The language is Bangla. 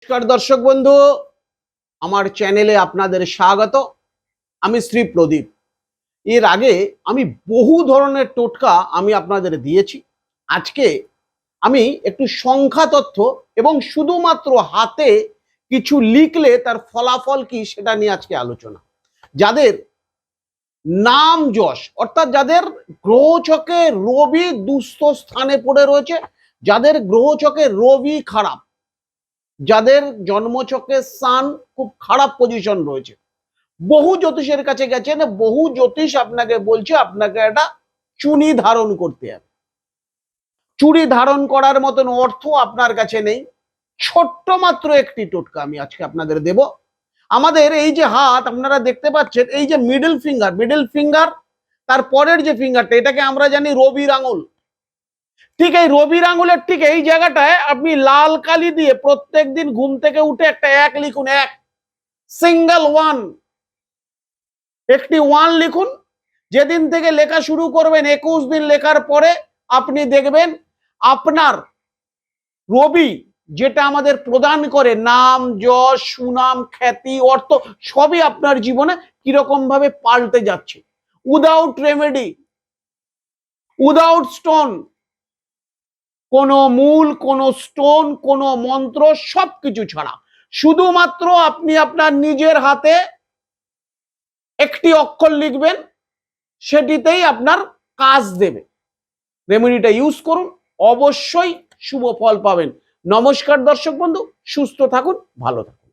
নমস্কার দর্শক বন্ধু, আমার চ্যানেলে আপনাদের স্বাগত। আমি শ্রী প্রদীপ। এর আগে আমি বহু ধরনের টোটকা আমি আপনাদের দিয়েছি। আজকে আমি একটু সংখ্যা তথ্য এবং শুধুমাত্র হাতে কিছু লিখলে তার ফলাফল কি সেটা নিয়ে আজকে আলোচনা। যাদের নাম যশ, অর্থাৎ যাদের গ্রহচকে রবি দুস্থ স্থানে পড়ে রয়েছে, যাদের গ্রহচকে রবি খারাপ যাদের জন্মচকে সান খুব খারাপ পজিশন রয়েছে। বহু জ্যোতিষের কাছে গেছেন, বহু জ্যোতিষ আপনাকে বলছে, আপনাকে একটা চুনি ধারণ করতে হবে। চুরি ধারণ করার মতন অর্থ আপনার কাছে নেই। ছোট্ট মাত্র একটি টোটকা আমি আজকে আপনাদের দেব। আমাদের এই যে হাত, আপনারা দেখতে পাচ্ছেন, এই যে মিডল ফিঙ্গার মিডল ফিঙ্গার তার পরের যে ফিঙ্গারটা এটাকে আমরা জানি রবির আঙুল ঠিক এই রবির আঙুলের ঠিক এই জায়গাটায় আপনি লাল কালি দিয়ে প্রত্যেক দিন ঘুম থেকে উঠে একটা এক লিখুন, এক। সিঙ্গেল ওয়ান একটি ওয়ান লিখুন। যেদিন থেকে লেখা শুরু করবেন, একুশ দিন লেখার পরে আপনি দেখবেন আপনার রবি যেটা আমাদের প্রদান করে, নাম, যশ, সুনাম, খ্যাতি, অর্থ, সবই আপনার জীবনে কীরকম ভাবে পাল্টে যাচ্ছে। উইদাউট রেমেডি উইদাউট স্টোন কোনো মূল, কোনো স্টোন, কোনো মন্ত্র সব কিছু ছাড়া। শুধুমাত্র আপনি আপনার নিজের হাতে একটি অক্ষর লিখবেন, সেটিতেই আপনার কাজ দেবে। রেমেডিটা ইউজ করুন, অবশ্যই শুভ ফল পাবেন। নমস্কার দর্শক বন্ধু, সুস্থ থাকুন, ভালো থাকুন।